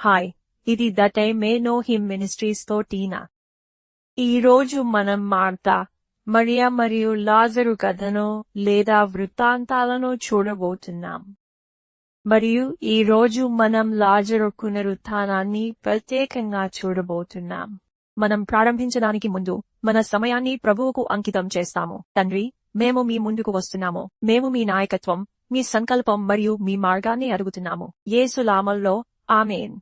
Hi ఇది the time may know him మినిస్ట్రీస్తో టీనా? ఈ రోజు మనం మార్తా మరియా మరియు లాజరు కథను లేదా వృత్తాంతాలను చూడబోతున్నాం. మరియు ఈ రోజు మనం లాజరు పునరుత్థానాన్ని ప్రత్యేకంగా చూడబోతున్నాం. మనం ప్రారంభించడానికి ముందు మన సమయాన్ని ప్రభువుకు అంకితం చేస్తాము. తండ్రి మేము మీ ముందుకు వస్తున్నాము. మేము మీ నాయకత్వం మీ సంకల్పం మరియు మీ మార్గాన్ని అడుగుతున్నాము. యేసు లామల్లో ఆమెన్.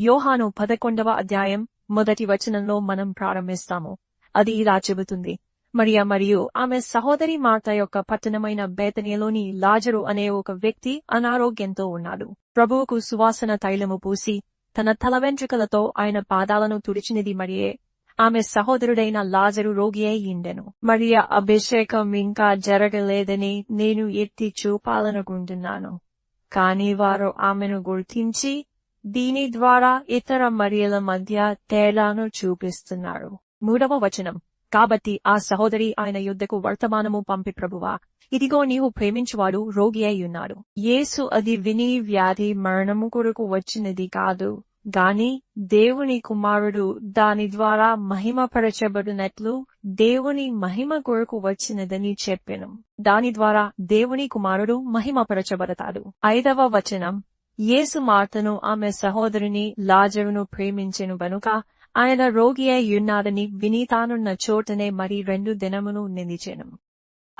యోహాను పదకొండవ అధ్యాయం మొదటి వచనంలో మనం ప్రారంభిస్తాము. అది ఇలా చెబుతుంది. మరియా మరియు ఆమె సహోదరి మార్త యొక్క పట్టణమైన బేతనియలోని లాజరు అనే ఒక వ్యక్తి అనారోగ్యంతో ఉన్నాడు. ప్రభువుకు సువాసన తైలము పూసి తన తల వెంట్రుకలతో ఆయన పాదాలను తుడిచినది మరియే ఆమె సహోదరుడైన లాజరు రోగి అయిండెను మరియా అభిషేకం ఇంకా జరగలేదని నేను ఎత్తి చూపాలనుకుంటున్నాను. కాని వారు ఆమెను గుర్తించి దీని ద్వారా ఇతర మరియల మధ్య తేడాను చూపిస్తున్నారు. మూడవ వచనం. కాబట్టి ఆ సహోదరి ఆయన యుద్ధకు వర్తమానము పంపి ప్రభువా ఇదిగో నీవు ప్రేమించువాడు రోగి అయి ఉన్నాడు. యేసు అది విని వ్యాధి మరణము కొరకు వచ్చినది కాదు గాని దేవుని కుమారుడు దాని ద్వారా మహిమపరచబడినట్లు దేవుని మహిమ కొరకు వచ్చినదని చెప్పెను. దాని ద్వారా దేవుని కుమారుడు మహిమపరచబడతాడు. ఐదవ వచనం. యేసు మార్తను ఆమె సహోదరుని లాజరును ప్రేమించెను గనుక ఆయన రోగి అయి విని తానున్న చోటనే మరి రెండు దినమును నిందించెను.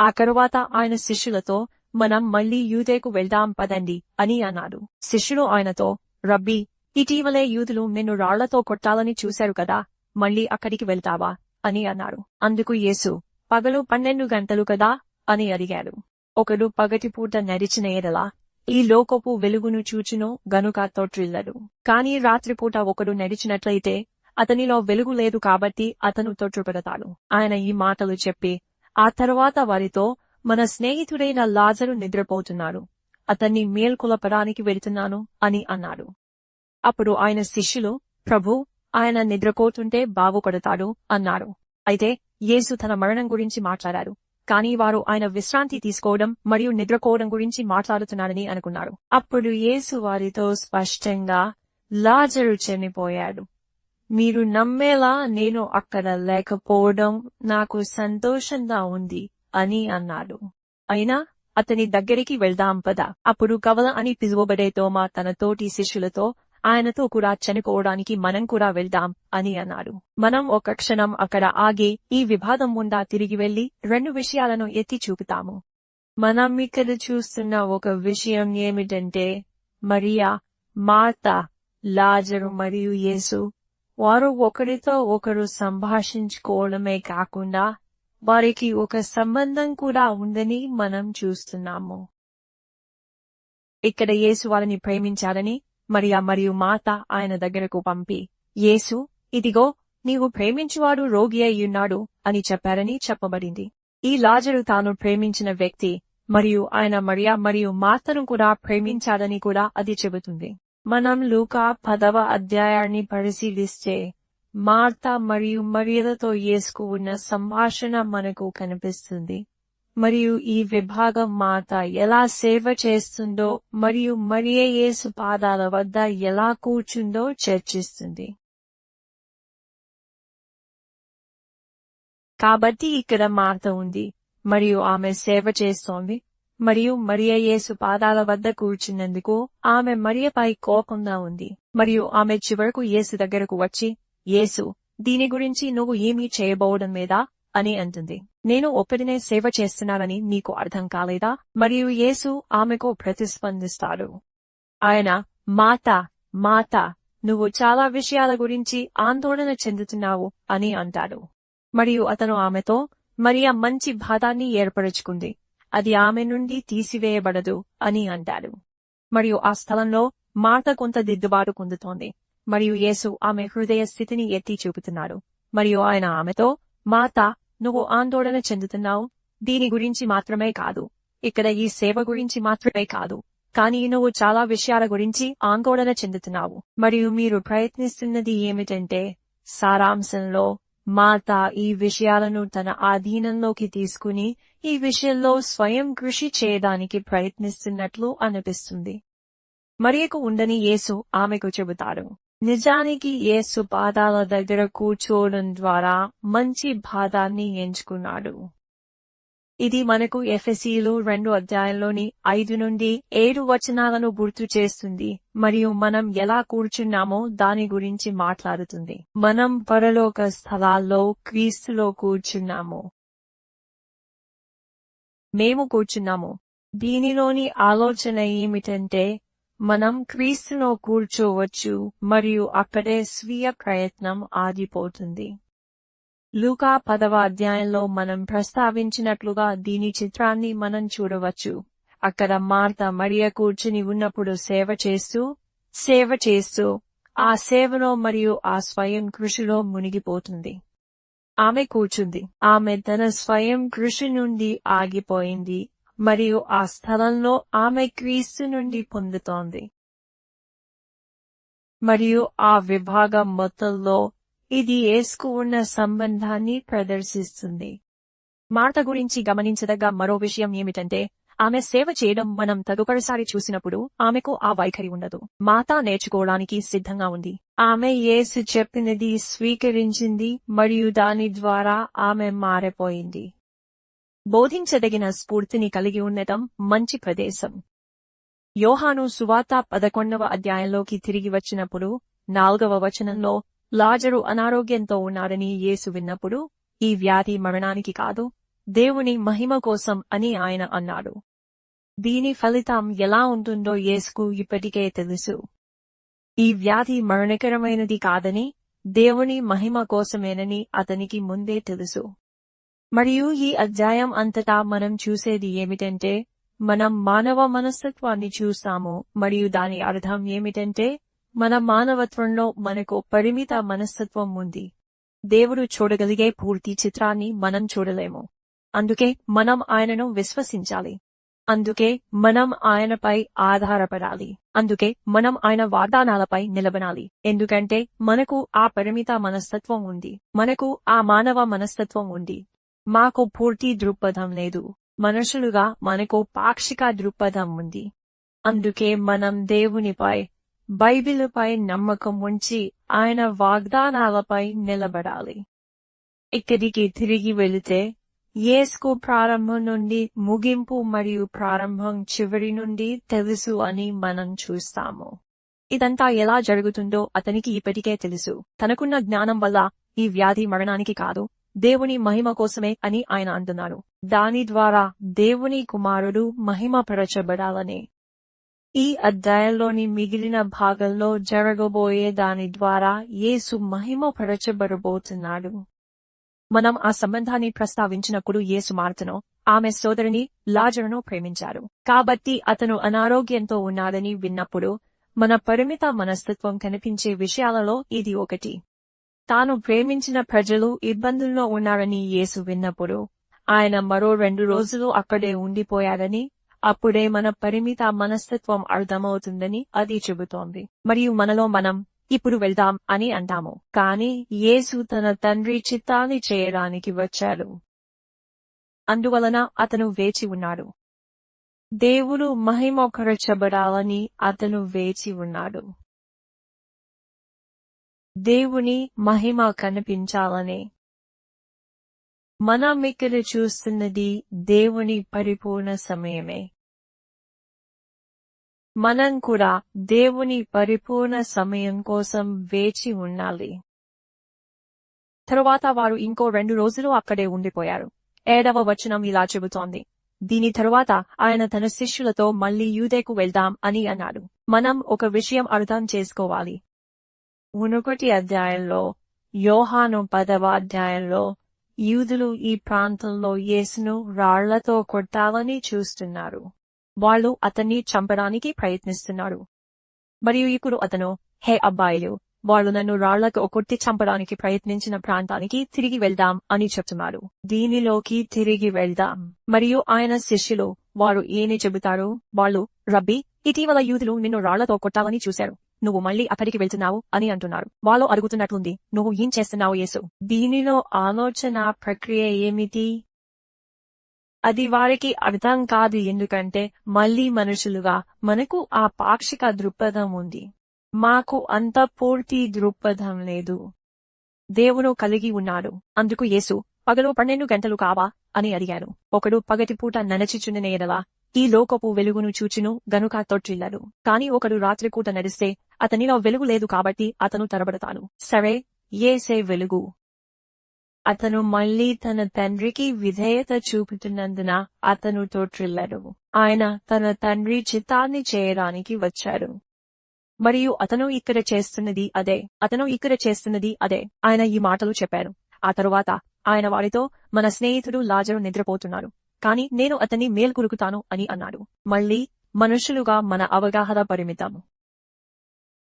ఆ తరువాత ఆయన శిష్యులతో మనం మళ్ళీ యూదేకు వెళ్దాం పదండి అని అన్నాడు. శిష్యుడు ఆయనతో రబ్బీ ఇటీవలే యూదులు నిన్ను రాళ్ళతో కొట్టాలని చూశారు కదా మళ్ళీ అక్కడికి వెళ్తావా అని అన్నాడు అందుకు యేసు పగలు పన్నెండు గంటలు కదా అని అడిగాడు. ఒకడు పగటిపూట నడిచిన ఎడలా ఈ లోకపు వెలుగును చూచును గనుక తొట్రిల్లడు. కాని రాత్రిపూట ఒకడు నడిచినట్లయితే అతనిలో వెలుగు లేదు కాబట్టి అతను తొట్టుపెడతాడు ఆయన ఈ మాటలు చెప్పి ఆ తరువాత వారితో మన స్నేహితుడైన లాజరు నిద్రపోతున్నాడు. అతన్ని మేల్కొలపడానికి వెళుతున్నాను అని అన్నాడు. అప్పుడు ఆయన శిష్యులు ప్రభు ఆయన నిద్రపోతుంటే బాగుపడతాడు అన్నారు. అయితే యేసు తన మరణం గురించి మాట్లాడారు. కానీ వారు ఆయన విశ్రాంతి తీసుకోవడం మరియు నిద్రపోవడం గురించి మాట్లాడుతున్నారని అనుకున్నారు. అప్పుడు యేసు వారితో స్పష్టంగా లాజరు చనిపోయాడు మీరు నమ్మేలా నేను అక్కడ లేకపోవడం నాకు సంతోషంగా ఉంది అని అన్నాడు. అయినా అతని దగ్గరికి వెళ్దాం పద. అప్పుడు కవల అని పిలువబడే తోమా తన తోటి శిష్యులతో ఆయనతో కూడా చనిపోవడానికి మనం కూడా వెళ్దాం అని అన్నాడు. మనం ఒక క్షణం అక్కడ ఆగి ఈ విభాదం గుండా తిరిగి వెళ్ళి రెండు విషయాలను ఎత్తి చూపుతాము. మనం ఇక్కడ చూస్తున్న ఒక విషయం ఏమిటంటే మరియా మార్త లాజరు మరియు యేసు వారు ఒకరితో ఒకరు సంభాషించుకోవడమే కాకుండా వారికి ఒక సంబంధం కూడా ఉందని మనం చూస్తున్నాము. ఇక్కడ యేసు వారిని ప్రేమించాలని మరియా మరియు మాత ఆయన దగ్గరకు పంపి యేసు ఇదిగో నీవు ప్రేమించువాడు రోగి అయ్యున్నాడు అని చెప్పారని చెప్పబడింది. ఈ లాజరు తాను ప్రేమించిన వ్యక్తి మరియు ఆయన మరియా మరియు మాతను కూడా ప్రేమించాడని కూడా అది చెబుతుంది. మనం లూకా పదవ అధ్యాయాన్ని పరిశీలిస్తే మార్త మరియు మరియలతో యేసుకు ఉన్న సంభాషణ మనకు కనిపిస్తుంది. మరియు ఈ విభాగం మాత ఎలా సేవ చేస్తుందో మరియు మరియే యేసు పాదాల వద్ద ఎలా కూర్చుందో చర్చిస్తుంది. కాబట్టి ఇక్కడ మార్త ఉంది మరియు ఆమె సేవ చేస్తోంది మరియు మరియ యేసు పాదాల వద్ద కూర్చున్నందుకు ఆమె మరియపై కోపంగా ఉంది మరియు ఆమె చివరకు యేసు దగ్గరకు వచ్చి యేసు దీని గురించి నువ్వు ఏమీ చేయబోవడం లేదా? అని అంటుంది. నేను ఒక్కడినే సేవ చేస్తున్నానని నీకు అర్థం కాలేదా? మరియు యేసు ఆమెకు ప్రతిస్పందిస్తాడు. ఆయన మాత మాత నువ్వు చాలా విషయాల గురించి ఆందోళన చెందుతున్నావు అని అంటాడు. మరియు అతను ఆమెతో మరియా మంచి భాదాన్ని ఏర్పరచుకుంది. అది ఆమె నుండి తీసివేయబడదు అని అంటాడు. మరియు ఆ స్థలంలో మార్త కొంత దిద్దుబాటు పొందుతోంది. మరియు యేసు ఆమె హృదయ స్థితిని ఎత్తి చూపుతున్నాడు. మరియు ఆయన ఆమెతో మాత నువ్వు ఆందోళన చెందుతున్నావు. దీని గురించి మాత్రమే కాదు. ఇక్కడ ఈ సేవ గురించి మాత్రమే కాదు. కానీ నువ్వు చాలా విషయాల గురించి ఆందోళన చెందుతున్నావు. మరియు మీరు ప్రయత్నిస్తున్నది ఏమిటంటే సారాంశంలో మాత ఈ విషయాలను తన ఆధీనంలోకి తీసుకుని ఈ విషయంలో స్వయం కృషి చేయడానికి ప్రయత్నిస్తున్నట్లు అనిపిస్తుంది. మరియకు ఉండని యేసు ఆమెకు చెబుతాడు. నిజానికి యేసు పాదాల దగ్గర కూర్చోవడం ద్వారా మంచి భాదాన్ని ఎంచుకున్నాడు. ఇది మనకు ఎఫ్ఎసీలు రెండు అధ్యాయంలోని ఐదు నుండి ఏడు వచనాలను గుర్తు చేస్తుంది మరియు మనం ఎలా కూర్చున్నామో దాని గురించి మాట్లాడుతుంది. మనం పరలోక స్థలాల్లో క్రీస్తులో కూర్చున్నాము. మేము కూర్చున్నాము. దీనిలోని ఆలోచన ఏమిటంటే మనం క్రీస్తులో కూర్చోవచ్చు మరియు అక్కడే స్వీయ ప్రయత్నం ఆగిపోతుంది. లూకా పదవ అధ్యాయంలో మనం ప్రస్తావించినట్లుగా దీని చిత్రాన్ని మనం చూడవచ్చు. అక్కడ మార్త మరియ కూర్చుని ఉన్నప్పుడు సేవ చేస్తూ సేవ చేస్తూ ఆ సేవలో మరియు ఆ స్వయం కృషిలో మునిగిపోతుంది. ఆమె కూర్చుంది. ఆమె తన స్వయం కృషి నుండి ఆగిపోయింది. మరియు ఆ స్థలంలో ఆమె క్రీస్తు నుండి పొందుతోంది. మరియు ఆ విభాగం మొత్తంలో ఇది ఏసుకు ఉన్న సంబంధాన్ని ప్రదర్శిస్తుంది. మార్త గురించి గమనించదగ్గ మరో విషయం ఏమిటంటే ఆమె సేవ చేయడం మనం తదుపరిసారి చూసినప్పుడు ఆమెకు ఆ వైఖరి ఉండదు. మాత నేర్చుకోవడానికి సిద్ధంగా ఉంది. ఆమె ఏసు చెప్పినది స్వీకరించింది మరియు దాని ద్వారా ఆమె మారిపోయింది. బోధించదగిన స్ఫూర్తిని కలిగి ఉండటం మంచి ప్రదేశం. యోహాను సువార్త పదకొండవ అధ్యాయంలోకి తిరిగి వచ్చినప్పుడు నాలుగవ వచనంలో లాజరు అనారోగ్యంతో ఉన్నాడని యేసు విన్నప్పుడు ఈ వ్యాధి మరణానికి కాదు దేవుని మహిమ కోసం అని ఆయన అన్నాడు. దీని ఫలితం ఎలా ఉంటుందో యేసుకు ఇప్పటికే తెలుసు. ఈ వ్యాధి మరణకరమైనది కాదని దేవుని మహిమ కోసమేనని అతనికి ముందే తెలుసు. మరియు ఈ అధ్యాయం అంతటా మనం చూసేది ఏమిటంటే మనం మానవ మనస్తత్వాన్ని చూస్తాము మరియు దాని అర్థం ఏమిటంటే మన మానవత్వంలో మనకు పరిమిత మనస్తత్వం ఉంది. దేవుడు చూడగలిగే పూర్తి చిత్రాన్ని మనం చూడలేము. అందుకే మనం ఆయనను విశ్వసించాలి. అందుకే మనం ఆయనపై ఆధారపడాలి. అందుకే మనం ఆయన వాగ్దానాలపై నిలబడాలి. ఎందుకంటే మనకు ఆ పరిమిత మనస్తత్వం ఉంది. మనకు ఆ మానవ మనస్తత్వం ఉంది. మాకు పూర్తి దృక్పథం లేదు. మనుషులుగా మనకు పాక్షిక దృక్పథం ఉంది. అందుకే మనం దేవునిపై బైబిలుపై నమ్మకం ఉంచి ఆయన వాగ్దానాలపై నిలబడాలి. ఇక్కడికి తిరిగి వెళితే యేసుకు ప్రారంభం నుండి ముగింపు మరియు ప్రారంభం చివరి నుండి తెలుసు అని మనం చూస్తాము. ఇదంతా ఎలా జరుగుతుందో అతనికి ఇప్పటికే తెలుసు. తనకున్న జ్ఞానం వల్ల ఈ వ్యాధి మరణానికి కాదు దేవుని మహిమ కోసమే అని ఆయన అంటున్నాడు. దాని ద్వారా దేవుని కుమారుడు మహిమపరచబడాలని ఈ అధ్యాయంలోని మిగిలిన భాగంలో జరగబోయే దాని ద్వారా యేసు మహిమపరచబడబోతున్నాడు మనం ఆ సంబంధాన్ని ప్రస్తావించినప్పుడు యేసు మార్తను ఆమె సోదరుని లాజరును ప్రేమించారు. కాబట్టి అతను అనారోగ్యంతో ఉన్నాడని విన్నప్పుడు మన పరిమిత మనస్తత్వం కనిపించే విషయాలలో ఇది ఒకటి. తాను ప్రేమించిన ప్రజలు ఇబ్బందుల్లో ఉన్నారని యేసు విన్నప్పుడు ఆయన మరో రెండు రోజులు అక్కడే ఉండిపోయారని అప్పుడే మన పరిమిత మనస్తత్వం అర్థమవుతుందని అది చెబుతోంది. మరియు మనలో మనం ఇప్పుడు వెళ్దాం అని అంటాము. కాని యేసు తన తండ్రి చిత్తాన్ని చేయడానికి వచ్చాడు. అందువలన అతను వేచి ఉన్నాడు. దేవుడు మహిమకరచబడాలని అతను వేచి ఉన్నాడు. దేవుని మహిమ కనిపించాలని. మనం ఇక్కడ చూస్తున్నది దేవుని పరిపూర్ణ సమయమే. మనం కూడా దేవుని పరిపూర్ణ సమయం కోసం వేచి ఉండాలి. తరువాత వారు ఇంకో రెండు రోజులు అక్కడే ఉండిపోయారు. ఏడవ వచనం ఇలా చెబుతోంది. దీని తరువాత ఆయన తన శిష్యులతో మళ్ళీ యూదేకు వెళ్దాం అని అన్నాడు. మనం ఒక విషయం అర్థం చేసుకోవాలి. మునుపటి అధ్యాయంలో యోహాను పదవ అధ్యాయంలో యూదులు ఈ ప్రాంతంలో యేసును రాళ్ళతో కొట్టాలని చూస్తున్నారు. వాళ్ళు అతన్ని చంపడానికి ప్రయత్నిస్తున్నారు. మరియు ఇప్పుడు అతను హే అబ్బాయిలు వాళ్ళు నన్ను రాళ్ళకు కొట్టి చంపడానికి ప్రయత్నించిన ప్రాంతానికి తిరిగి వెళ్దాం అని చెప్తున్నారు. దీనిలోకి తిరిగి వెళ్దాం. మరియు ఆయన శిష్యులు వారు ఏమి చెబుతారు? వాళ్ళు రబ్బీ ఇటీవల యూదులు నిన్ను రాళ్ళతో కొట్టాలని చూశారు. నువ్వు మళ్ళీ అక్కడికి వెళ్తున్నావు అని అంటున్నారు వాళ్ళు అడుగుతున్నట్లుంది. నువ్వు ఏం చేస్తున్నావు యేసు? దీనిలో ఆలోచన ప్రక్రియ ఏమిటి? అది వారికి అర్థం కాదు ఎందుకంటే మళ్ళీ మనుషులుగా మనకు ఆ పాక్షిక దృక్పథం ఉంది. మాకు అంత పూర్తి దృక్పథం లేదు. దేవుడు కలిగి ఉన్నాడు. అందుకు యేసు పగలు పన్నెండు గంటలు కావా? అని అడిగాడు. ఒకడు పగటిపూట ననచిచుండిన ఎడల ఈ లోకపు వెలుగును చూచును గనుక తొట్టిల్లడు. కాని ఒకడు రాత్రిపూట నడిస్తే అతనిలో వెలుగు లేదు కాబట్టి అతను తరబడతాను సరే ఏసే వెలుగు. అతను మళ్ళీ తన తండ్రికి విధేయత చూపుతున్నందున అతను తోట్రిల్లడు ఆయన తన తండ్రి చిత్తాన్ని చేయడానికి వచ్చాడు. మరియు అతను ఇక్కడ చేస్తున్నది అదే అతను ఇక్కడ చేస్తున్నది అదే ఆయన ఈ మాటలు చెప్పాడు ఆ తరువాత ఆయన వారితో మన స్నేహితుడు లాజరు నిద్రపోతున్నాడు కాని నేను అతన్ని మేల్కొలుకుతాను అని అన్నాడు. మళ్ళీ మనుషులుగా మన అవగాహన పరిమితం.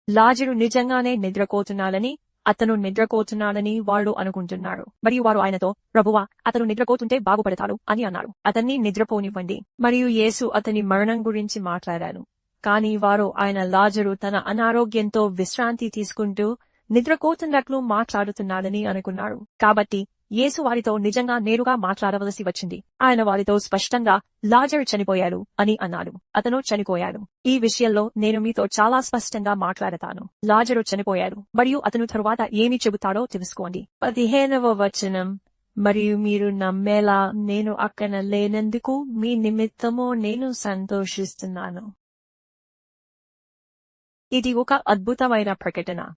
లాజరు నిజంగానే నిద్రపోతున్నాడని అతను నిద్రపోతున్నాడని వాడు అనుకుంటున్నాడు. మరియు వారు ఆయనతో ప్రభువా అతను నిద్రపోతుంటే బాగుపడతాడు అని అన్నారు. అతన్ని నిద్రపోనివ్వండి. మరియు యేసు అతని మరణం గురించి మాట్లాడాను కాని వారు ఆయన లాజరు తన అనారోగ్యంతో విశ్రాంతి తీసుకుంటూ నిద్రపోతున్నట్లు మాట్లాడుతున్నాడని అనుకున్నారు. కాబట్టి యేసు వారితో నిజంగా నేరుగా మాట్లాడవలసి వచ్చింది. ఆయన వారితో స్పష్టంగా లాజరు చనిపోయాడు అని అన్నాడు. అతను చనిపోయాడు. ఈ విషయంలో నేను మీతో చాలా స్పష్టంగా మాట్లాడతాను. లాజరు చనిపోయాడు మరియు అతను తరువాత ఏమి చెబుతాడో తెలుసుకోండి. పదిహేనవ వచనం. మరియు మీరు నమ్మేలా నేను అక్కడ లేనందుకు మీ నిమిత్తము నేను సంతోషిస్తున్నాను. ఇది ఒక అద్భుతమైన ప్రకటన.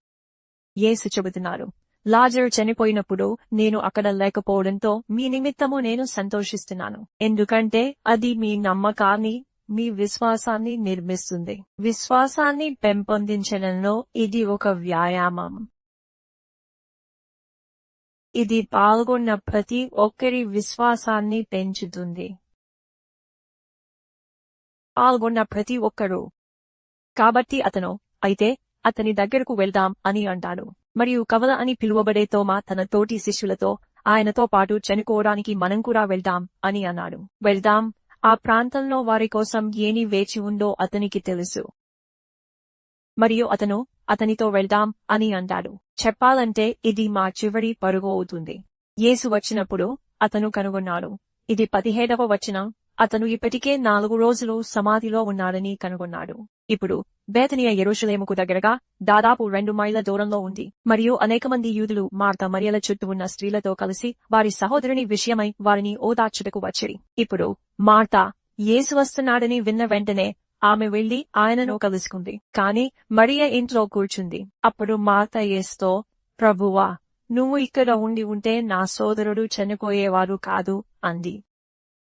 యేసు చెబుతున్నారు. లాజర్ చనిపోయినప్పుడు నేను అక్కడ లేకపోవడంతో మీ నిమిత్తము నేను సంతోషిస్తున్నాను. ఎందుకంటే అది మీ నమ్మకాన్ని మీ విశ్వాసాన్ని నిర్మిస్తుంది. విశ్వాసాన్ని పెంపొందించడంలో ఇది ఒక వ్యాయామం. ఇది పాల్గొన్న ప్రతి ఒక్కరి విశ్వాసాన్ని పెంచుతుంది. పాల్గొన్న ప్రతి ఒక్కరూ. కాబట్టి అతను అయితే అతని దగ్గరకు వెళ్దాం అని అంటాడు. మరియు కవల అని పిలువబడే తోమా తన తోటి శిష్యులతో ఆయనతో పాటు చనిపోవడానికి మనం కూడా వెళ్దాం అని అన్నాడు. వెళ్దాం. ఆ ప్రాంతంలో వారి కోసం ఏని వేచి ఉందో అతనికి తెలుసు. మరియు అతను అతనితో వెళ్దాం అని అంటాడు. చెప్పాలంటే ఇది మా చివరి పరుగు అవుతుంది. యేసు వచ్చినప్పుడు అతను కనుగొన్నాడు. ఇది పదిహేడవ వచనం. అతను ఇప్పటికే నాలుగు రోజులు సమాధిలో ఉన్నాడని కనుగొన్నాడు. ఇప్పుడు బేతనియ ఎరుషులేముకు దగ్గరగా దాదాపు రెండు మైళ్ళ దూరంలో ఉంది. మరియు అనేక మంది యూదులు మార్త మరియల చుట్టూ ఉన్న స్త్రీలతో కలిసి వారి సహోదరుని విషయమై వారిని ఓదార్చుటకు వచ్చిరి. ఇప్పుడు మార్త యేసు వస్తున్నాడని విన్న వెంటనే ఆమె వెళ్ళి ఆయనను కలుసుకుంది. కాని మరియ ఇంట్లో కూర్చుంది. అప్పుడు మార్త ఏస్తో ప్రభువా నువ్వు ఇక్కడ ఉండి ఉంటే నా సోదరుడు చనిపోయేవారు కాదు అంది.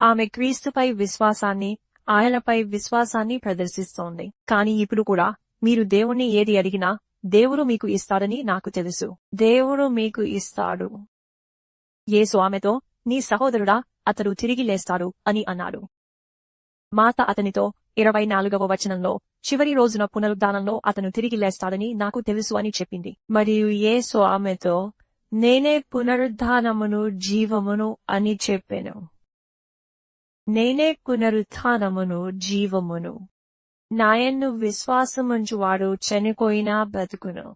ఆమె క్రీస్తుపై విశ్వాసాన్ని ఆయనపై విశ్వాసాన్ని ప్రదర్శిస్తోంది. కాని ఇప్పుడు కూడా మీరు దేవుణ్ణి ఏది అడిగినా దేవుడు మీకు ఇస్తాడని నాకు తెలుసు. దేవుడు మీకు ఇస్తాడు. యేసు ఆమెతో నీ సహోదరుడా అతడు తిరిగి లేస్తాడు అని అన్నాడు. మాత అతనితో ఇరవై నాలుగవ వచనంలో చివరి రోజున పునరుద్ధానంలో అతను తిరిగి లేస్తాడని నాకు తెలుసు అని చెప్పింది. మరియు యేసు ఆమెతో నేనే పునరుద్ధానమును జీవమును అని చెప్పాను. నేనే పునరుత్నమును జీవమును. నాయన్ను విశ్వాసముంచువాడు చనిపోయినా బ్రతుకును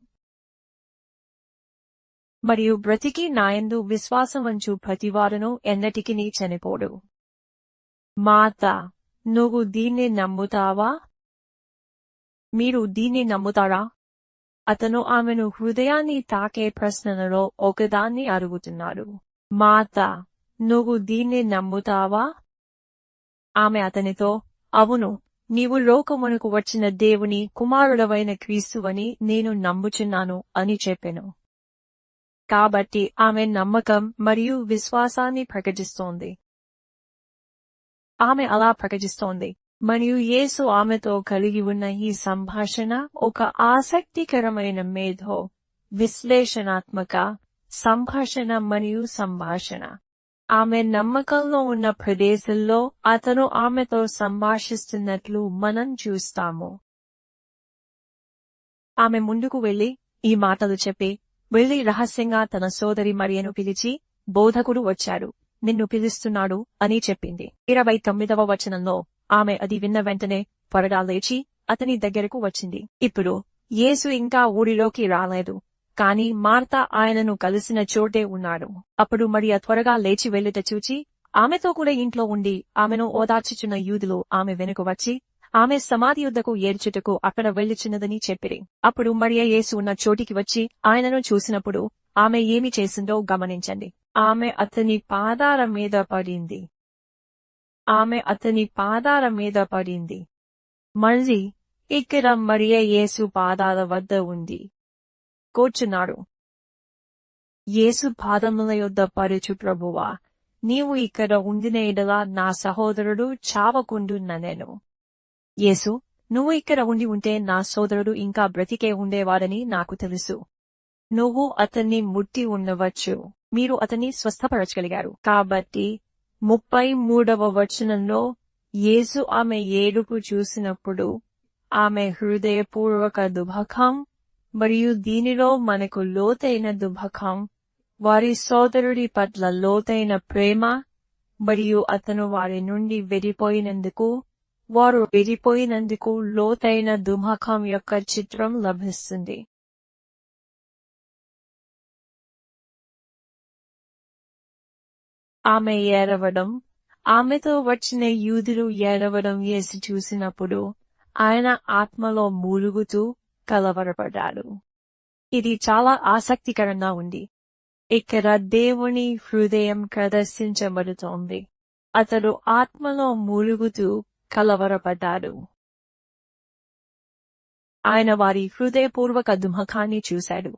మరియు బ్రతికి నాయందు విశ్వాసముంచు ప్రతివాడును ఎన్నటికి చనిపోడు. మాత నువ్వు దీన్ని నమ్ముతావా? మీరు దీన్ని నమ్ముతారా? అతను ఆమెను హృదయాన్ని తాకే ప్రశ్నలలో ఒకదాన్ని అడుగుతున్నాడు. మాత నువ్వు దీన్ని నమ్ముతావా? ఆమె అతనితో అవును నీవు లోకమునకు వచ్చిన దేవుని కుమారుడవైన క్రీస్తువని నేను నమ్ముచున్నాను అని చెప్పెను. కాబట్టి ఆమె నమ్మకం మరియు విశ్వాసాన్ని ప్రకటిస్తోంది. ఆమె అలా ప్రకటిస్తోంది. మరియు యేసు ఆమెతో కలిగి ఉన్న ఈ సంభాషణ ఒక ఆసక్తికరమైన మేధో విశ్లేషణాత్మక సంభాషణ మరియు సంభాషణ. ఆమె నమ్మకంలో ఉన్న ప్రదేశంలో అతను ఆమెతో సంభాషిస్తున్నట్లు మనం చూస్తాము. ఆమె ముందుకు వెళ్ళి ఈ మాటలు చెప్పి వెళ్ళి రహస్యంగా తన సోదరి మరియను పిలిచి బోధకుడు వచ్చాడు. నిన్ను పిలుస్తున్నాడు అని చెప్పింది. ఇరవై తొమ్మిదవ వచనంలో ఆమె అది విన్న వెంటనే త్వరగా లేచి అతని దగ్గరకు వచ్చింది. ఇప్పుడు యేసు ఇంకా ఊరిలోకి రాలేదు. కాని మార్త ఆయనను కలిసిన చోటే ఉన్నాడు. అప్పుడు మరియ త్వరగా లేచి వెళ్ళుట చూచి ఆమెతో కూడా ఇంట్లో ఉండి ఆమెను ఓదార్చుచున్న యూదులు ఆమె వెనుక వచ్చి ఆమె సమాధి యుద్ధకు ఏడ్చుటకు అక్కడ వెళ్ళిచిన్నదని చెప్పిరి. అప్పుడు మరియ యేసు ఉన్న చోటికి వచ్చి ఆయనను చూసినప్పుడు ఆమె ఏమి చేసిందో గమనించండి. ఆమె అతని పాదాల మీద పడింది. ఆమె అతని పాదాల మీద పడింది. మళ్ళీ ఇక్కడ మరియ యేసు పాదాల వద్ద ఉంది. కూర్చున్నాడు. యేసు పాదముల యొద్ద పరుచు ప్రభువా నీవు ఇక్కడ ఉండిన ఎడలా నా సహోదరుడు చావకుండున్న నేను యేసు నువ్వు ఇక్కడ ఉండి ఉంటే నా సోదరుడు ఇంకా బ్రతికే ఉండేవాడని నాకు తెలుసు. నువ్వు అతన్ని ముట్టి ఉండవచ్చు. మీరు అతన్ని స్వస్థపరచగలిగారు. కాబట్టి ముప్పై మూడవ వచనంలో యేసు ఆమె ఏడుపు చూసినప్పుడు ఆమె హృదయపూర్వక దుభకం మరియు దీనిలో మనకు లోతైన దుభకం వారి సోదరుడి పట్ల లోతైన ప్రేమ మరియు అతను వారి నుండి వెడిపోయినందుకు వారు విడిపోయినందుకు లోతైన దుమఖం యొక్క చిత్రం లభిస్తుంది. ఆమె ఏడవడం ఆమెతో వచ్చిన యూదులు ఏడవడం వేసి చూసినప్పుడు ఆయన ఆత్మలో మూలుగుతూ కలవరపడ్డాడు. ఇది చాలా ఆసక్తికరంగా ఉంది. ఇక్కడ దేవుని హృదయం ప్రదర్శించబడుతోంది. అతడు ఆత్మలో మూలుగుతూ కలవరపడ్డాడు. ఆయన వారి హృదయపూర్వక దుమఖాన్ని చూశాడు.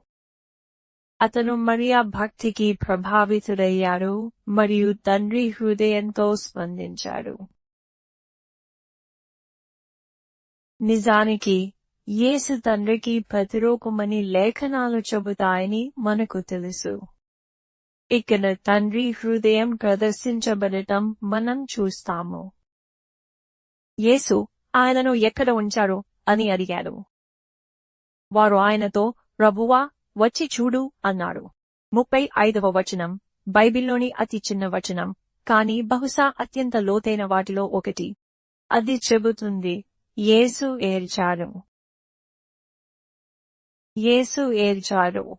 అతను మరియా భక్తికి ప్రభావితుడయ్యాడు మరియు తండ్రి హృదయంతో స్పందించాడు. నిజానికి యేసు తండ్రికి ప్రతిరూపమని లేఖనాలు చెబుతాయని మనకు తెలుసు. ఇక్కడ తండ్రి హృదయం ప్రదర్శించబడటం మనం చూస్తాము. యేసు ఆయనను ఎక్కడ ఉంచారు అని అడిగాడు. వారు ఆయనతో ప్రభువా వచ్చి చూడు అన్నాడు ముప్పై ఐదవ వచనం బైబిల్లోని అతి చిన్న వచనం కాని బహుశా అత్యంత లోతైన వాటిలో ఒకటి. అది చెబుతుంది యేసు ఏర్చారు. యేసు ఏర్చారు.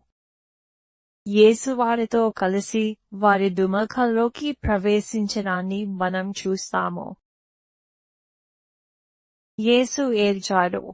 యేసు వారితో కలిసి వారి దుమఖల్లోకి ప్రవేశించడాన్ని మనం చూస్తాము. యేసు ఏడ్చాడు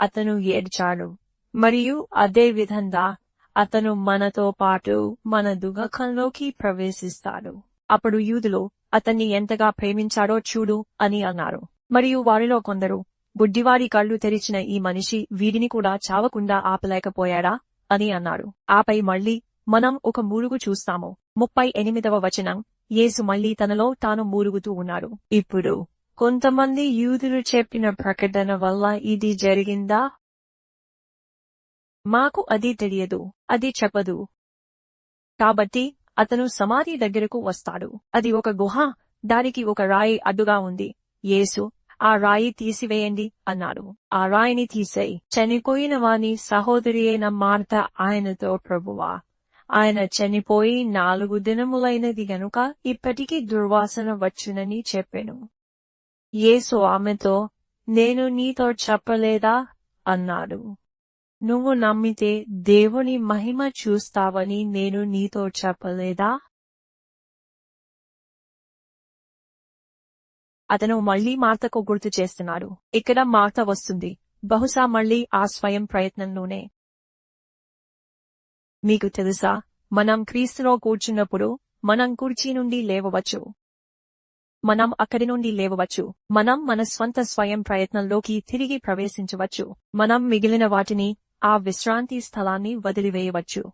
అతను ఏడ్చాడు మరియు అదే విధంగా అతను మనతో పాటు మన దుఃఖంలోకి ప్రవేశిస్తాడు. అప్పుడు యూదులు అతన్ని ఎంతగా ప్రేమించాడో చూడు అని అన్నారు. మరియు వారిలో కొందరు బుడ్డివారి కళ్ళు తెరిచిన ఈ మనిషి వీడిని కూడా చావకుండా ఆపలేకపోయాడా? అని అన్నాడు. ఆపై మళ్ళీ మనం ఒక మూరుగు చూస్తాము. ముప్పై ఎనిమిదవ వచనం. యేసు మళ్ళీ తనలో తాను మూరుగుతూ ఉన్నాడు. ఇప్పుడు కొంతమంది యూదులు చెప్పిన ప్రకటన వల్ల ఇది జరిగిందా? మాకు అది తెలియదు. అది చెప్పదు. కాబట్టి అతను సమాధి దగ్గరకు వస్తాడు. అది ఒక గుహ దానికి ఒక రాయి అడ్డుగా ఉంది. యేసు ఆ రాయి తీసివేయండి అన్నాడు. ఆ రాయిని తీసేయి. చనిపోయిన వాని సహోదరి అయిన మార్త ఆయనతో ప్రభువా ఆయన చనిపోయి నాలుగు దినములైనది గనుక ఇప్పటికీ దుర్వాసన వచ్చునని చెప్పాను. యేసు ఆమెతో నేను నీతో చెప్పలేదా అన్నాడు. నువ్వు నమ్మితే దేవుని మహిమ చూస్తావని నేను నీతో చెప్పలేదా? అతను మళ్ళీ మార్తకు గుర్తు చేస్తున్నాడు. ఇక్కడ మార్త వస్తుంది. బహుశా మళ్ళీ ఆ స్వయం ప్రయత్నంలోనే. మీకు తెలుసా? మనం క్రీస్తులో కూర్చున్నప్పుడు మనం కుర్చీ నుండి లేవవచ్చు. మనం అక్కడి నుండి లేవవచ్చు. మనం మన స్వంత స్వయం ప్రయత్నంలోకి తిరిగి ప్రవేశించవచ్చు. మనం మిగిలిన వాటిని ఆ విశ్రాంతి స్థలాన్ని వదిలివేయవచ్చు.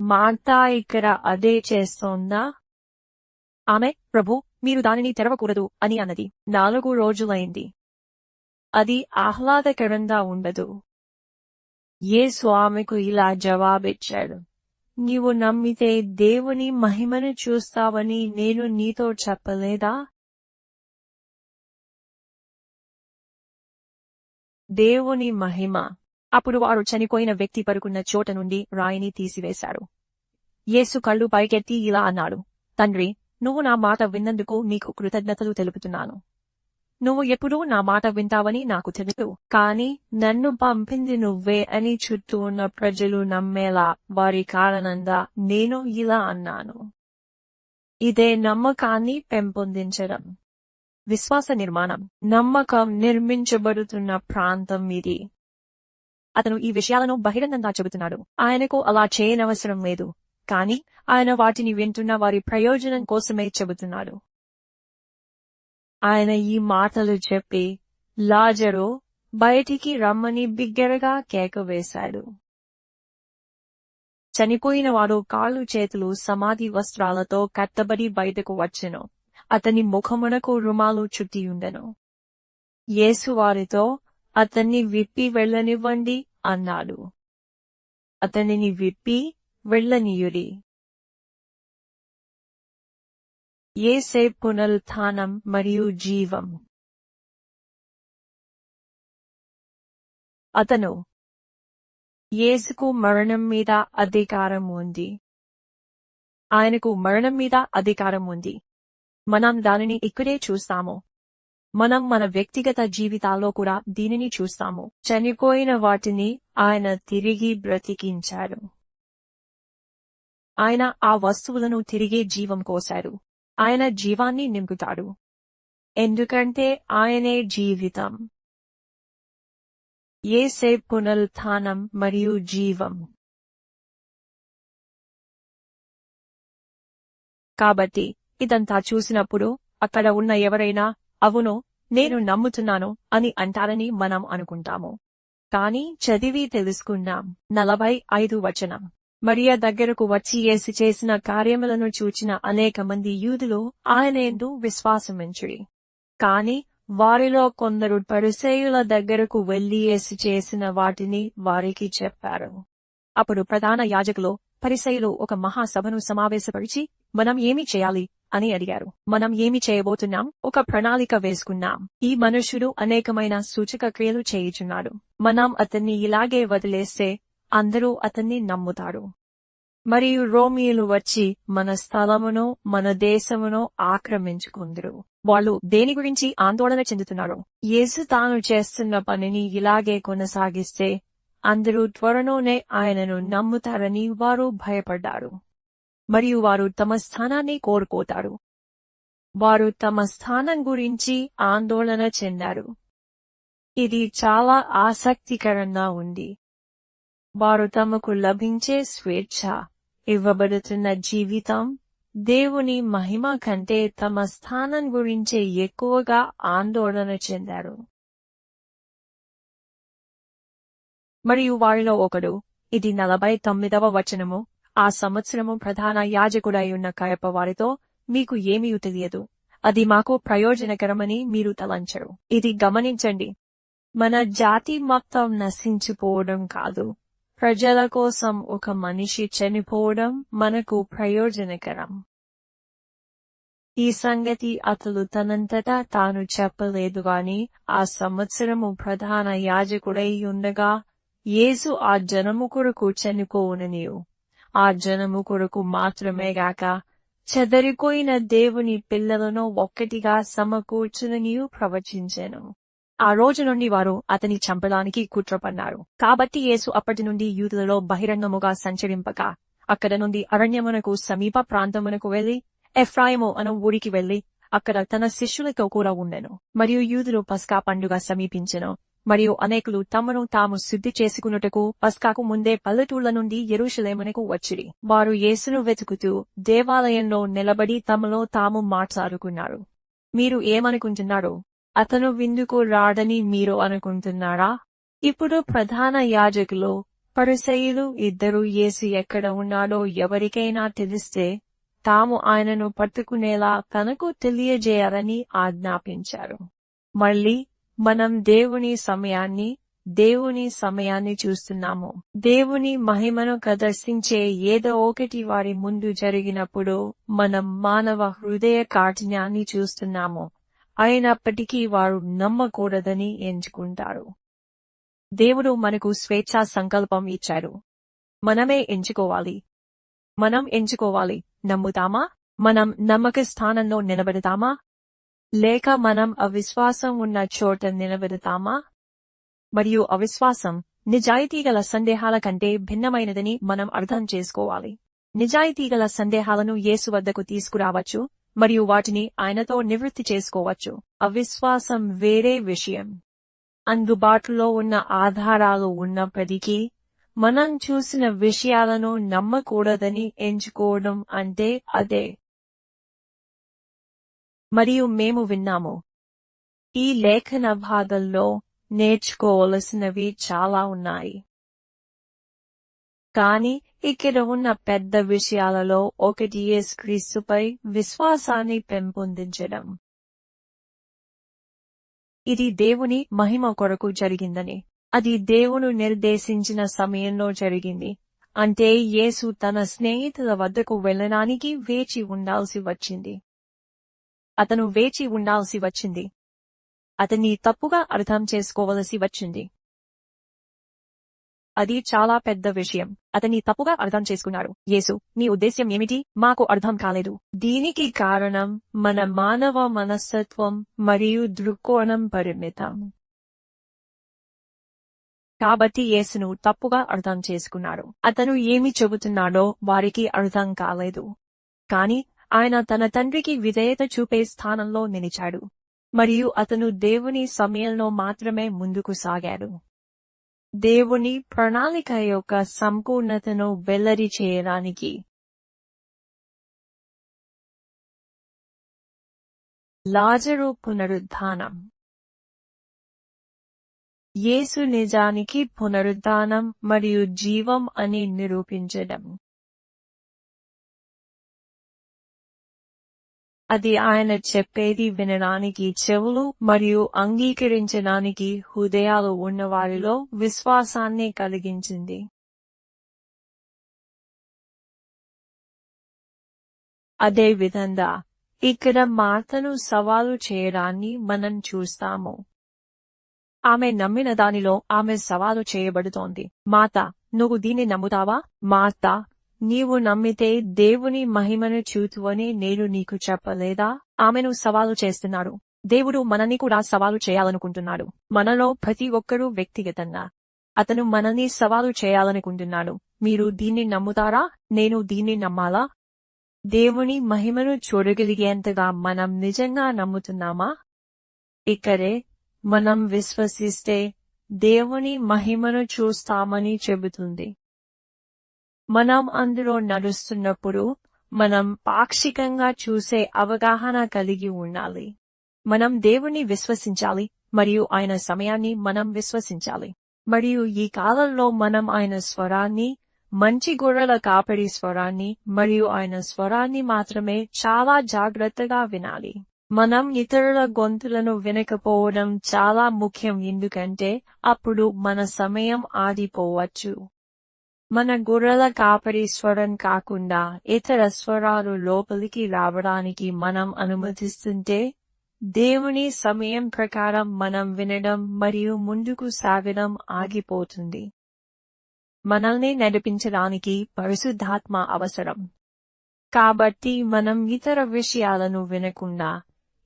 మార్తా ఇక్కడ అదే చేస్తోందా? ఆమె ప్రభు మీరు దానిని తెరవకూడదు అని అన్నది. నాలుగు రోజులైంది. అది ఆహ్లాదకరంగా ఉండదు. ఏ స్వామికు ఇలా జవాబిచ్చాడు. నీవు నమ్మితే దేవుని మహిమను చూస్తావని నేను నీతో చెప్పలేదా? దేవుని మహిమ. అప్పుడు వారు చనిపోయిన వ్యక్తి పరుకున్న చోట నుండి రాయిని తీసివేశాడు. యేసు కళ్ళు పైకెత్తి ఇలా అన్నాడు తండ్రి నువ్వు నా మాట విన్నందుకు నీకు కృతజ్ఞతలు తెలుపుతున్నాను. నువ్వు ఎప్పుడూ నా మాట వింటావని నాకు తెలుసు కాని నన్ను పంపింది నువ్వే అని చుట్టూ ఉన్న ప్రజలు నమ్మేలా వారి కారణంగా నేను ఇలా అన్నాను. ఇదే నమ్మకాన్ని పెంపొందించడం. విశ్వాస నిర్మాణం. నమ్మకం నిర్మించబడుతున్న ప్రాంతం ఇది. అతను ఈ విషయాలను బహిరంగంగా చెబుతున్నాడు. ఆయనకు అలా చేయనవసరం లేదు. కాని ఆయన వాటిని వింటున్న వారి ప్రయోజనం కోసమే చెబుతున్నాడు. ఆయన ఈ మాటలు చెప్పి లాజరు బయటికి రమ్మని బిగ్గరగా కేక వేశాడు. చనిపోయిన వాడు కాళ్ళు చేతులు సమాధి వస్త్రాలతో కట్టబడి బయటకు వచ్చెను. అతని ముఖమునకు రుమాలు చుట్టియుండెను యేసు వారితో అతన్ని విప్పి వెళ్ళనివ్వండి అన్నాడు. అతనిని విప్పి వెళ్ళనీయుడి ఏసే పునరుత్థానం మరియు జీవం? అతను యేసుకు మరణం మీద అధికారం ఉంది. ఆయనకు మరణం మీద అధికారం ఉంది. మనం దానిని ఇక్కడే చూస్తాము. మనం మన వ్యక్తిగత జీవితాల్లో కూడా దీనిని చూస్తాము. చనిపోయిన వాటిని ఆయన తిరిగి బ్రతికించాడు. ఆయన ఆ వస్తువులను తిరిగి జీవం కోశారు. ఆయన జీవాన్ని నింపుతాడు. ఎందుకంటే ఆయనే జీవితం. ఏసే పునరుత్థానం మరియు జీవం. కాబట్టి ఇదంతా చూసినప్పుడు అక్కడ ఉన్న ఎవరైనా అవును నేను నమ్ముతున్నాను అని అంటారని మనం అనుకుంటాము. కాని చదివి తెలుసుకున్నాం నలభై ఐదు వచనం. మరియ దగ్గరకు వచ్చి యేసు చేసిన కార్యములను చూచిన అనేక మంది యూదులు ఆయనేందు విశ్వాసమించుడి. కాని వారిలో కొందరు పరిసేయుల దగ్గరకు వెళ్ళి యేసు చేసిన వాటిని వారికి చెప్పారు. అప్పుడు ప్రధాన యాజకులు పరిసయులు ఒక మహాసభను సమావేశపరిచి మనం ఏమి చేయాలి? అని అడిగారు. మనం ఏమి చేయబోతున్నాం? ఒక ప్రణాళిక వేసుకున్నాం. ఈ మనుషుడు అనేకమైన సూచక క్రియలు చేయుచున్నాడు. మనం అతన్ని ఇలాగే వదిలేస్తే అందరూ అతన్ని నమ్ముతారు. మరియు రోమియోలు వచ్చి మన స్థలమును మన దేశమును ఆక్రమించుకుందరు. వాళ్ళు దేని గురించి ఆందోళన చెందుతున్నారు? యేసు తాను చేస్తున్న పనిని ఇలాగే కొనసాగిస్తే అందరూ త్వరలోనే ఆయనను నమ్ముతారని వారు భయపడ్డారు. మరియు వారు తమ స్థానాన్ని కోరుకోతారు వారు తమ స్థానం గురించి ఆందోళన చెందారు. ఇది చాలా ఆసక్తికరంగా ఉంది. వారు తమకు లభించే స్వేచ్ఛ ఇవ్వబడుతున్న జీవితం దేవుని మహిమ కంటే తమ స్థానం గురించే ఎక్కువగా ఆందోళన చెందారు. మరియు వారిలో ఒకడు ఇది నలభై తొమ్మిదవ వచనము ఆ సంవత్సరము ప్రధాన యాజకుడై ఉన్న కయప వారితో మీకు ఏమీ తెలియదు. అది మాకు ప్రయోజనకరమని మీరు తలంచరు. ఇది గమనించండి. మన జాతి మొత్తం నశించిపోవడం కాదు. ప్రజల కోసం ఒక మనిషి చనిపోవడం మనకు ప్రయోజనకరం. ఈ సంగతి అతడు తనంతటా తాను చెప్పలేదు గాని ఆ సంవత్సరము ప్రధాన యాజకుడై ఉండగా యేసు ఆ జనము కొరకు చనిపోవుననియు. ఆ జనము కొరకు మాత్రమే గాక చెదరిపోయిన దేవుని పిల్లలను ఒక్కటిగా సమకూర్చుననియు ప్రవచించెను. ఆ రోజు నుండి వారు అతని చంపడానికి కుట్రపన్నారు కాబట్టి యేసు అప్పటి నుండి యూదులలో బహిరంగముగా సంచరింపక అక్కడ నుండి అరణ్యమునకు సమీప ప్రాంతమునకు వెళ్ళి ఎఫ్రాయిము అను ఊరికి వెళ్ళి అక్కడ తన శిష్యులతో కూడా ఉండెను. మరియు యూదులు పస్కా పండుగ సమీపించెను. మరియు అనేకులు తమను తాము శుద్ధి చేసుకున్నటకు పస్కాకు ముందే పల్లెటూళ్ళ నుండి ఎరుషలేమునకు వచ్చిరి. వారు యేసును వెతుకుతూ దేవాలయంలో నిలబడి తమలో తాము మాట్లాడుకున్నారు. మీరు ఏమనుకుంటున్నారు? అతను విందుకు రాడని మీరు అనుకుంటున్నారా? ఇప్పుడు ప్రధాన యాజకులు పరిసయులు ఇద్దరు యేసు ఎక్కడ ఉన్నాడో ఎవరికైనా తెలిస్తే తాము ఆయనను పట్టుకునేలా తనకు తెలియజేయాలని ఆజ్ఞాపించారు. మళ్ళీ మనం దేవుని సమయాన్ని దేవుని సమయాన్ని చూస్తున్నాము. దేవుని మహిమను ప్రదర్శించే ఏదో ఒకటి వారి ముందు జరిగినప్పుడు మనం మానవ హృదయ కాఠిన్యాన్ని చూస్తున్నాము. అయినప్పటికీ వారు నమ్మకూడదని ఎంచుకుంటారు. దేవుడు మనకు స్వేచ్ఛా సంకల్పం ఇచ్చారు. మనమే ఎంచుకోవాలి. మనం ఎంచుకోవాలి. నమ్ముతామా? మనం నమ్మక స్థానంలో నిలబెడతామా? లేక మనం అవిశ్వాసం ఉన్న చోట నిలబెడతామా? మరియు అవిశ్వాసం నిజాయితీ గల సందేహాల కంటే భిన్నమైనదని మనం అర్థం చేసుకోవాలి. నిజాయితీగల సందేహాలను యేసు వద్దకు తీసుకురావచ్చు. మరియు వాటిని ఆయనతో నివృత్తి చేసుకోవచ్చు. అవిశ్వాసం వేరే విషయం. అందుబాటులో ఉన్న ఆధారాలు ఉన్నప్పటికీ మనం చూసిన విషయాలను నమ్మకూడదని ఎంచుకోవడం అంటే అదే. మరియు మేము విన్నాము. ఈ లేఖన భాగంలో నేర్చుకోవలసినవి చాలా ఉన్నాయి. కానీ ఇక్కడ ఉన్న పెద్ద విషయాలలో ఒకటి యేసుక్రీస్తుపై విశ్వాసాన్ని పెంపొందించడం. ఇది దేవుని మహిమ కొరకు జరిగిందని. అది దేవుడు నిర్దేశించిన సమయంలో జరిగింది. అంటే యేసు తన స్నేహితుల వద్దకు వెళ్ళడానికి వేచి ఉండాల్సి వచ్చింది. అతను వేచి ఉండాల్సి వచ్చింది. అతన్ని తప్పుగా అర్థం చేసుకోవలసి వచ్చింది. అది చాలా పెద్ద విషయం. అతన్ని తప్పుగా అర్థం చేసుకున్నాడు. యేసు నీ ఉద్దేశ్యం ఏమిటి? మాకు అర్థం కాలేదు. దీనికి కారణం మన మానవ మనస్తత్వం మరియు దృక్కోణం పరిమితం. కాబట్టి యేసును తప్పుగా అర్థం చేసుకున్నాడు. అతను ఏమి చెబుతున్నాడో వారికి అర్థం కాలేదు. కాని ఆయన తన తండ్రికి విధేయత చూపే స్థానంలో నిలిచాడు. మరియు అతను దేవుని సమయంలో మాత్రమే ముందుకు సాగాడు. దేవుని ప్రణాళిక యొక్క సంపూర్ణతను వెల్లడి చేయడానికి. లాజరు పునరుద్ధానం. యేసు నిజానికి పునరుద్ధానం మరియు జీవం అని నిరూపించడం. అది ఆయన చెప్పేది వినడానికి చెవులు మరియు అంగీకరించడానికి హృదయాలు ఉన్నవారిలో విశ్వాసాన్ని కలిగించింది. అదే విధంగా ఇక్కడ మార్తను సవాలు చేయడాన్ని మనం చూస్తాము. ఆమె నమ్మిన దానిలో ఆమె సవాలు చేయబడుతోంది. మాత నువ్వు దీన్ని నమ్ముతావా? మార్త నీవు నమ్మితే దేవుని మహిమను చూతువని నేను నీకు చెప్పలేదా? ఆమెను సవాలు చేస్తున్నాడు. దేవుడు మనని కూడా సవాలు చేయాలనుకుంటున్నాడు. మనలో ప్రతి ఒక్కరూ వ్యక్తిగతంగా అతను మనల్ని సవాలు చేయాలనుకుంటున్నాడు. మీరు దీన్ని నమ్ముతారా? నేను దీన్ని నమ్మాలా? దేవుని మహిమను చూడగలిగేంతగా మనం నిజంగా నమ్ముతున్నామా? ఇక్కడే మనం విశ్వసిస్తే దేవుని మహిమను చూస్తామని చెబుతుంది. మనం అందులో నడుస్తున్నప్పుడు మనం పాక్షికంగా చూసే అవగాహన కలిగి ఉండాలి. మనం దేవుణ్ణి విశ్వసించాలి మరియు ఆయన సమయాన్ని మనం విశ్వసించాలి. మరియు ఈ కాలంలో మనం ఆయన స్వరాన్ని మంచి గొర్రెల కాపడి స్వరాన్ని మరియు ఆయన స్వరాన్ని మాత్రమే చాలా జాగ్రత్తగా వినాలి. మనం ఇతరుల గొంతులను వినకపోవడం చాలా ముఖ్యం ఎందుకంటే అప్పుడు మన సమయం ఆడిపోవచ్చు మన గొర్రెల కాపరి స్వరం కాకుండా ఇతర స్వరాలు లోపలికి రావడానికి మనం అనుమతిస్తుంటే దేవుని సమయం ప్రకారం మనం వినడం మరియు ముందుకు సాగడం ఆగిపోతుంది. మనల్ని నడిపించడానికి పరిశుద్ధాత్మ అవసరం. కాబట్టి మనం ఇతర విషయాలను వినకుండా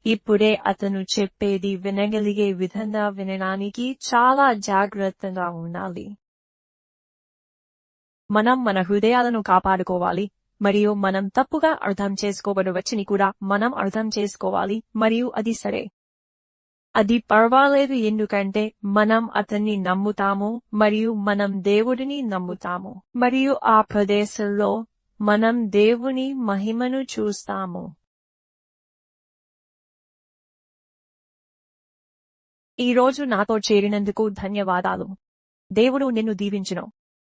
ఇప్పుడే అతను చెప్పేది వినగలిగే విధంగా వినడానికి చాలా జాగ్రత్తగా ఉండాలి. మనం మన హృదయాలను కాపాడుకోవాలి మరియు మనం తప్పుగా అర్థం చేసుకోబడవచ్చని కూడా మనం అర్థం చేసుకోవాలి మరియు అది సరే. అది పర్వాలేదు ఎందుకంటే మనం అతన్ని నమ్ముతాము మరియు మనం దేవుడిని నమ్ముతాము. మరియు ఆ ప్రదేశంలో మనం దేవుని మహిమను చూస్తాము. ఈ రోజు నాతో చేరినందుకు ధన్యవాదాలు. దేవుడు నిన్ను దీవించును.